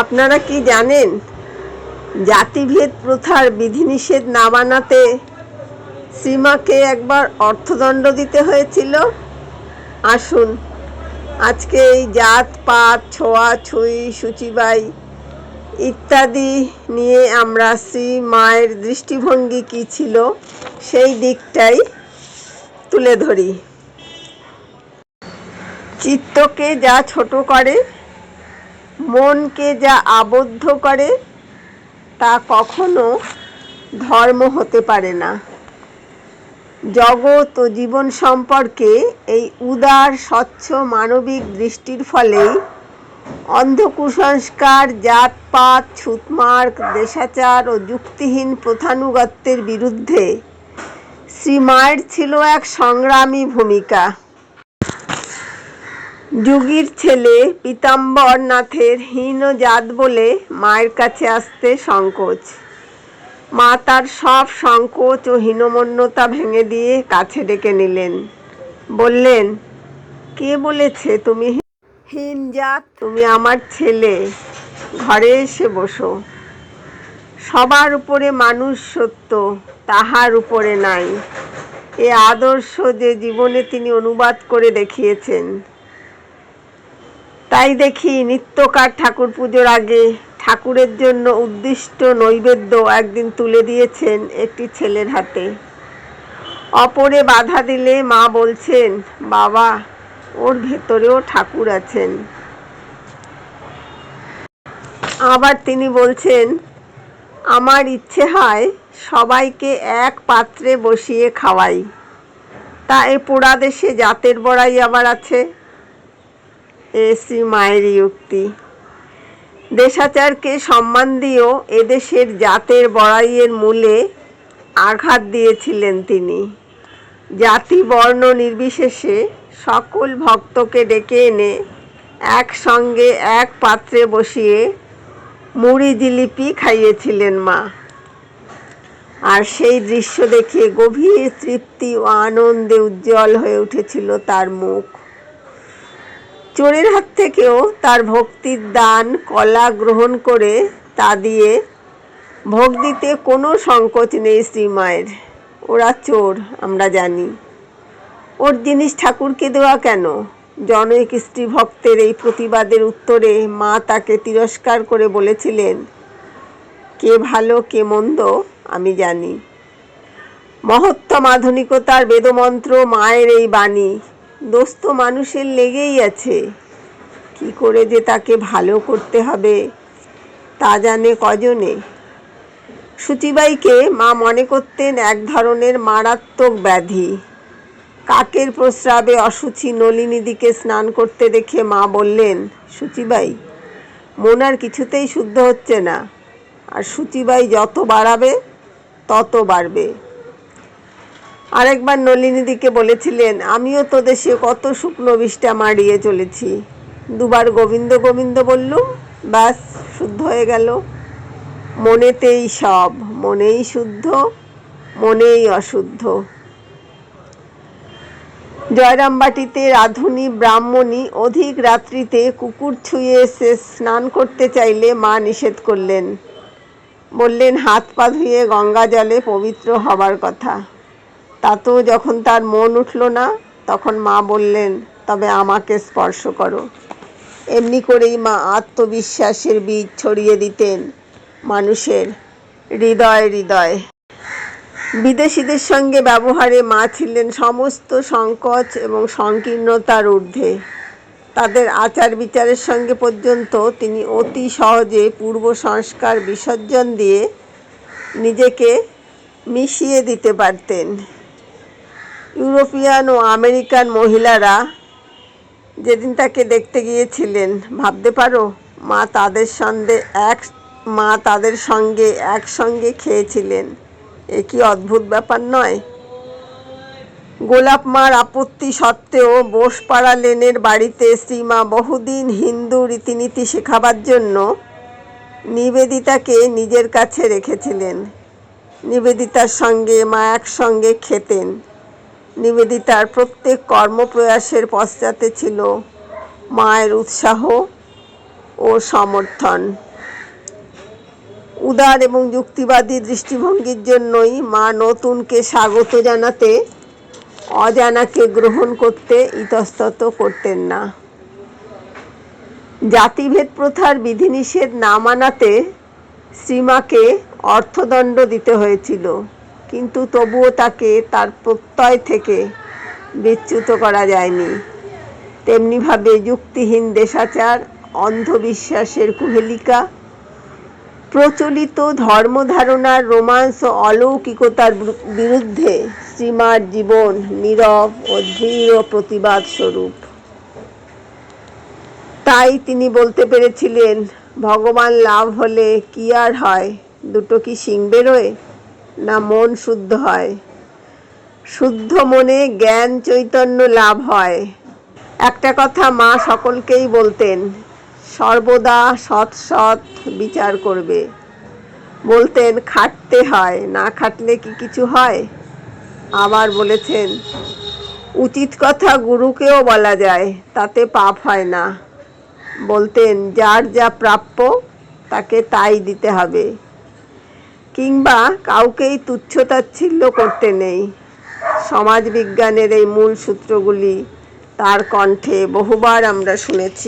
আপনারা কি জানেন, জাতিভেদ প্রথার বিধিনিষেধ না বানাতে সীমাকে একবার অর্থদণ্ড দিতে হয়েছিল? আসুন, আজকে এই জাত, পাত, ছোঁয়া, ছুঁই, সূচিবাই ইত্যাদি নিয়ে আমরা শ্রী মায়ের দৃষ্টিভঙ্গি কী ছিল সেই দিকটাই তুলে ধরি। চিত্তকে যা ছোট করে মনকে যা আবদ্ধ করে, তা কখনো ধর্ম হতে পারে না। জগৎ ও জীবন সম্পর্কে এই উদার, স্বচ্ছ, মানবিক দৃষ্টির ফলেই অন্ধ কুসংস্কার জাতপাত ছুতমার্ক দেশাচার ও যুক্তিহীন প্রথানুগত্যের বিরুদ্ধে শ্রীমায়ের ছিল এক সংগ্রামী ভূমিকা। যুগীর ছেলে পীতাম্বর নাথের হীন জাত বলে মায়ের কাছে আসতে সংকোচ। মা তার সব সংকোচ ও হীনমন্যতা ভেঙে দিয়ে কাছে ডেকে নিলেন। বললেন, কে বলেছে তুমি হীন জাত তুমি আমার ছেলে। ঘরে এসে বসো। সবার উপরে মানুষ সত্য, তাহার উপরে নাই। এ আদর্শ যে জীবনে তিনি অনুবাদ করে দেখিয়েছেন। তাই দেখি নিত্যকার ঠাকুর পুজোর আগে ঠাকুরের জন্য উদ্দিষ্ট নৈবেদ্য একদিন তুলে দিয়েছেন একটি ছেলের হাতে। অপরে বাধা দিলে মা বলছেন, বাবা, ওর ভেতরেও ঠাকুর আছেন। আবার তিনি বলছেন, আমার ইচ্ছে হয় সবাইকে এক পাত্রে বসিয়ে খাওয়াই। তা এ পোড়া দেশে জাতের বড়াই আবার আছে। শ্রী মায়েরই উক্তি। দেশাচারকে সম্মান দিয়েও এদেশের জাতের বড়াইয়ের মূলে আঘাত দিয়েছিলেন তিনি। জাতি বর্ণ নির্বিশেষে সকল ভক্তকে ডেকে এনে একসঙ্গে এক পাত্রে বসিয়ে মুড়ি জিলিপি খাইয়েছিলেন মা। আর সেই দৃশ্য দেখে গভীর তৃপ্তি ও আনন্দে উজ্জ্বল হয়ে উঠেছিল তার মুখ। চোরের হাত থেকেও তার ভক্তির দান, কলা গ্রহণ করে তা দিয়ে ভোগ দিতে কোনো সংকোচ নেই শ্রীমায়ের ওরা চোর, আমরা জানি। ওর জিনিস ঠাকুরকে দেওয়া কেন? জনৈক স্ত্রী ভক্তের এই প্রতিবাদের উত্তরে মা তাকে তিরস্কার করে বলেছিলেন, কে ভালো, কে মন্দ, আমি জানি। মহত্তম আধুনিকতার বেদমন্ত্র মায়ের এই বাণী। দোস্ত মানুষের লেগেই আছে। কি করে যে তাকে ভালো করতে হবে, তা জানে কজনে? সুচিবাইকে মা মনে করতেন এক ধরনের মারাত্মক ব্যাধি। কাকের প্রস্রাবে অসুচি নলিনীদিকে স্নান করতে দেখে মা বললেন, সুচিবাই, মন আর কিছুতেই শুদ্ধ হচ্ছে না। আর সুচিবাই যত বাড়াবে, তত বাড়বে। আরেকবার নলিনীদিকে বলেছিলেন, আমিও তো দেশে কত শুকনো বিষটা মারিয়ে চলেছি। দুবার গোবিন্দ গোবিন্দ বললুম ব্যাস, শুদ্ধ হয়ে গেল। মনেতেই সব, মনেই শুদ্ধ, মনেই অশুদ্ধ। জয়রামবাটিতে রাধুনী, ব্রাহ্মণী অধিক রাত্রিতে কুকুর ছুঁয়ে এসে স্নান করতে চাইলে মা নিষেধ করলেন। বললেন, হাত পা ধুয়ে গঙ্গা জলে পবিত্র হবার কথা। তাতেও যখন তার মন উঠল না, তখন মা বললেন, তবে আমাকে স্পর্শ করো। এমনি করেই মা আত্মবিশ্বাসের বীজ ছড়িয়ে দিতেন মানুষের হৃদয় হৃদয়। বিদেশিদের সঙ্গে ব্যবহারে মা ছিলেন সমস্ত সংকোচ এবং সংকীর্ণতার ঊর্ধ্বে। তাদের আচার বিচারের সঙ্গে পর্যন্ত তিনি অতি সহজে পূর্ব সংস্কার বিসর্জন দিয়ে নিজেকে মিশিয়ে দিতে পারতেন। ইউরোপিয়ান ও আমেরিকান মহিলারা যেদিন তাকে দেখতে গিয়েছিলেন, ভাবতে পারো? মা তাদের সঙ্গে এক, মা তাদের সঙ্গে একসঙ্গে খেয়েছিলেন। এ কি অদ্ভুত ব্যাপার নয়? গোলাপ মার আপত্তি সত্ত্বেও বোসপাড়া লেনের বাড়িতে শ্রীমা বহুদিন হিন্দু রীতিনীতি শেখাবার জন্য নিবেদিতাকে নিজের কাছে রেখেছিলেন। নিবেদিতার সঙ্গে মা একসঙ্গে খেতেন। নিবেদিতার প্রত্যেক কর্মপ্রয়াসের পশ্চাতে ছিল মায়ের উৎসাহ ও সমর্থন। উদার এবং যুক্তিবাদী দৃষ্টিভঙ্গির জন্যই মা নতুনকে স্বাগত জানাতে, অজানাকে গ্রহণ করতে ইতস্তত করতেন না। জাতিভেদ প্রথার বিধিনিষেধ না মানাতে শ্রীমাকে অর্থদণ্ড দিতে হয়েছিল। কিন্তু তবুও তাকে তার প্রত্যয় থেকে বিচ্যুত করা যায়নি। তেমনিভাবে যুক্তিহীন দেশাচার, অন্ধবিশ্বাসের কুহেলিকা, প্রচলিত ধর্মধারণার রোমান্স ও অলৌকিকতার বিরুদ্ধে শ্রীমার জীবন নীরব ও দৃঢ় প্রতিবাদ স্বরূপ। তাই তিনি বলতে পেরেছিলেন, ভগবান লাভ হলে কি আর হয়? দুটো কি সিং বেরোয়? না মন শুদ্ধ হয়। শুদ্ধ মনে জ্ঞান চৈতন্য লাভ হয়। একটা কথা মা সকলকেই বলতেন, সর্বদা সৎ সৎ বিচার করবে। বলতেন, খাটতে হয়, না খাটলে কি কিছু হয়? আবার বলেছেন, উচিত কথা গুরুকেও বলা যায়, তাতে পাপ হয় না। বলতেন, যার যা প্রাপ্য, তাকে তাই দিতে হবে। কিংবা কাউকেই তুচ্ছতাচ্ছিল্য করতে নেই। সমাজবিজ্ঞানের এই মূল সূত্রগুলি তার কণ্ঠে বহুবার আমরা শুনেছি।